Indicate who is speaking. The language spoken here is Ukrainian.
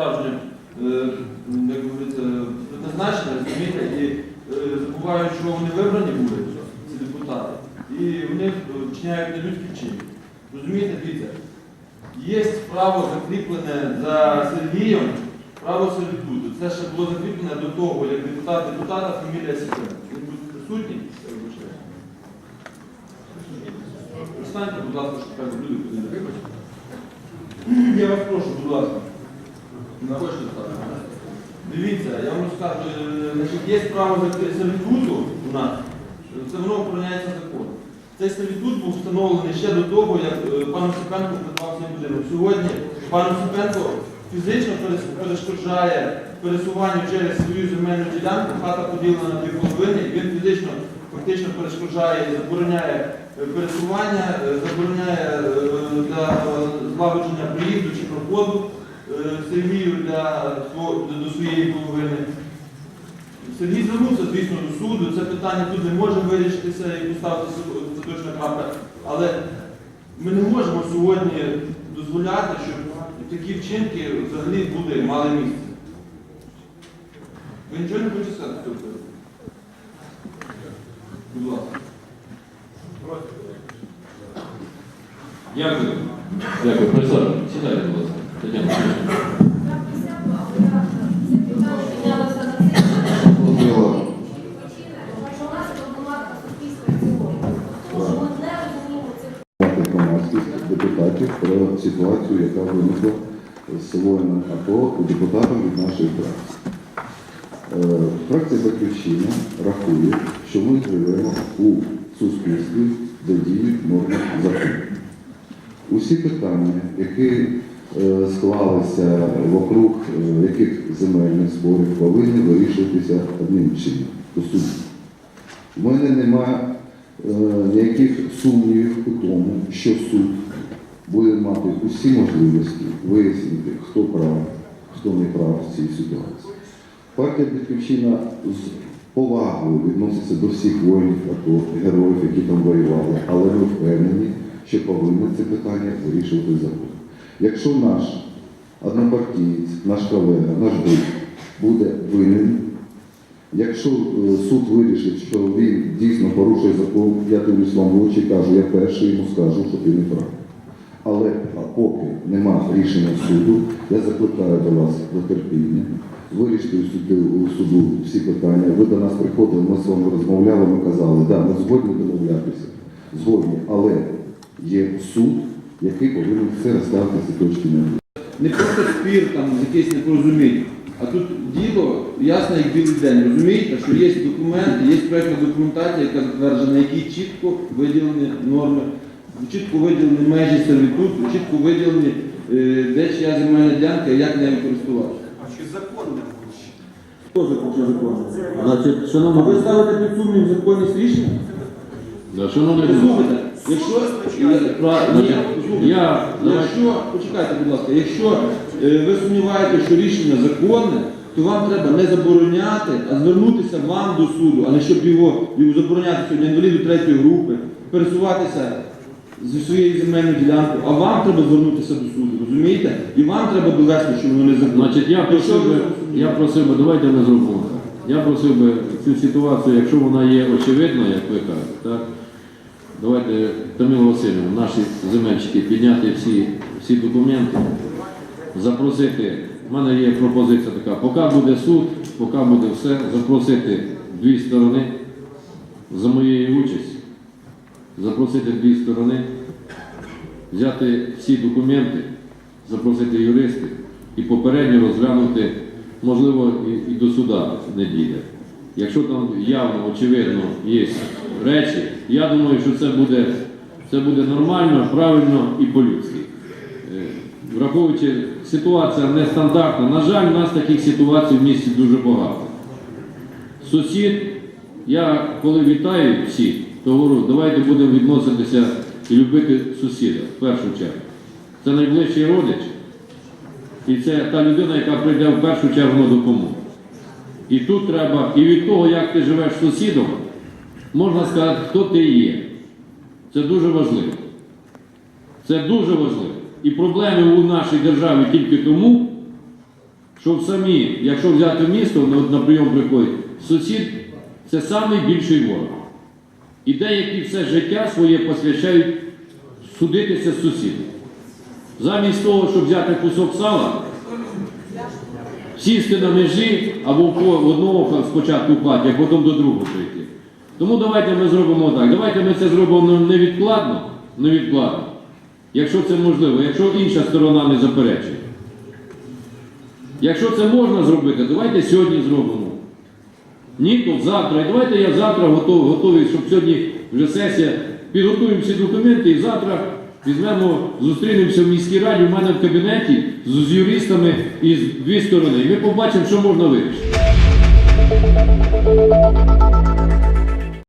Speaker 1: справжнє, е, як говориться, призначення, і е, забувають, що вони вибрані були, ці депутати, і вони е, вчиняють нелюдські вчинки. Розумієте, дивіться, є право закріплене за Сергієм, право сервітуту. Це ще було закріплене до того, як депутат депутата, фамілія Сергія. Він був присутній. Встаньте, будь ласка, щоб так люди ходили. Я вас прошу, будь ласка. Не хочете стати? Дивіться, я вам скажу, е, значить, є право сервітуту у нас, це воно охороняється законом. Цей сервітут був встановлений ще до того, як е, пан Осипенко придбав цей будинок. Сьогодні пан Осипенко фізично перешкоджає пересуванню через свою земельну ділянку, хата поділена на дві половини, і він фізично фактично перешкоджає і забороняє е, пересування, забороняє для злагодження приїзду чи проходу Сергію для до своєї половини. Сергій звернувся, звісно, до суду. Це питання тут не може вирішитися і поставитися остаточна крапка. Але ми не можемо сьогодні дозволяти, щоб такі вчинки взагалі були, мали місце. Ви нічого не хочете сказати цього? Будь ласка.
Speaker 2: Дякую. Дякую. Професор, сідайте, будь ласка.
Speaker 3: Про ситуацію, яка виникла з воїном АТО депутатом від нашої фракції. Фракція Батьківщина рахує, що ми живемо у суспільстві, де діють норми закону. Усі питання, які склалися вокруг е, яких земельних спорів, повинні вирішуватися одним чином. У мене немає е, ніяких сумнівів у тому, що суд буде мати усі можливості вияснити, хто прав, хто не прав в цій ситуації. Партія Батьківщина з повагою відноситься до всіх воїнів АТО, героїв, які там воювали, але ми впевнені, що повинні це питання вирішувати закон. Якщо наш однопартієць, наш колега, наш друг буде винен, Якщо е, суд вирішить, що він дійсно порушує закон, я дивлюсь вам в очі кажу, я перший йому скажу, що ти не прав. Але поки нема рішення суду, я закликаю до вас до терпіння, вирішити у суду всі питання. Ви до нас приходили, ми з вами розмовляли, ми казали, да, ми згодні домовлятися, згодні, але є суд, який повинен все розставити ці точки над «і».
Speaker 1: Не просто спір там якесь непорозуміння. А тут діло ясно, як білий день. Розумієте, що є документи, є проєктна документація, яка затверджена, які чітко виділені норми, чітко виділені межі сервітуту, чітко виділені, е, де чия земельна ділянка і як нею користуватися.
Speaker 4: А чи законне?
Speaker 1: Хто закон?
Speaker 2: Значить,
Speaker 1: А ви
Speaker 2: шановні,
Speaker 1: ставите під сумнів законність рішення?
Speaker 2: Да, шановні друзі,
Speaker 1: Послухайте, якщо ні, послухайте.
Speaker 2: я,
Speaker 1: Якщо, почекайте, будь ласка, якщо е, ви сумніваєтеся, що рішення законне, то вам треба не забороняти, а звернутися вам до суду, а не щоб його, його забороняти сьогодні інваліду третьої групи, пересуватися зі своєї земельної ділянки, а вам треба звернутися до суду, розумієте? І вам треба довести, що воно не законне.
Speaker 2: значить, я
Speaker 1: Якщо
Speaker 2: просив
Speaker 1: ви
Speaker 2: би, я просив би, давайте не зробимо. Я просив би цю ситуацію, якщо вона є очевидною, як ви кажете, так? Давайте, Тамила Васильівна, наші земельщики, підняти всі, всі документи, запросити. У мене є пропозиція така, поки буде суд, поки буде все, запросити дві сторони за моєю участю, запросити дві сторони, взяти всі документи, запросити юристів і попередньо розглянути, можливо, і, і до суда не дійде. Якщо там явно, очевидно, є речі, я думаю, що це буде, це буде нормально, правильно і по-людськи. Е, Враховуючи, ситуація нестандартна. На жаль, у нас таких ситуацій в місті дуже багато. Сусід, я коли вітаю всіх, то говорю, давайте будемо відноситися і любити сусіда в першу чергу. Це найближчий родич, і це та людина, яка прийде в першу чергу на допомогу. І тут треба, і від того, як ти живеш з сусідом, можна сказати, хто ти є. Це дуже важливо. Це дуже важливо. І проблеми у нашій державі тільки тому, що самі, якщо взяти місто, на, на прийом приходить, сусід це найбільший ворог. І деякі все життя своє посвящають судитися з сусідом. Замість того, щоб взяти кусок сала, сісти на межі або в одного спочатку в а потім до другого прийти. Тому давайте ми зробимо так. Давайте ми це зробимо невідкладно, невідкладно, якщо це можливо, якщо інша сторона не заперечує. Якщо це можна зробити, давайте сьогодні зробимо. Ні, то завтра. І давайте я завтра готовий, готовий, щоб сьогодні вже сесія, підготуємо всі документи і завтра візьмемо, зустрінемося в міській раді, у мене в кабінеті з, юристами із дві сторони. Ми побачимо, що можна вирішити.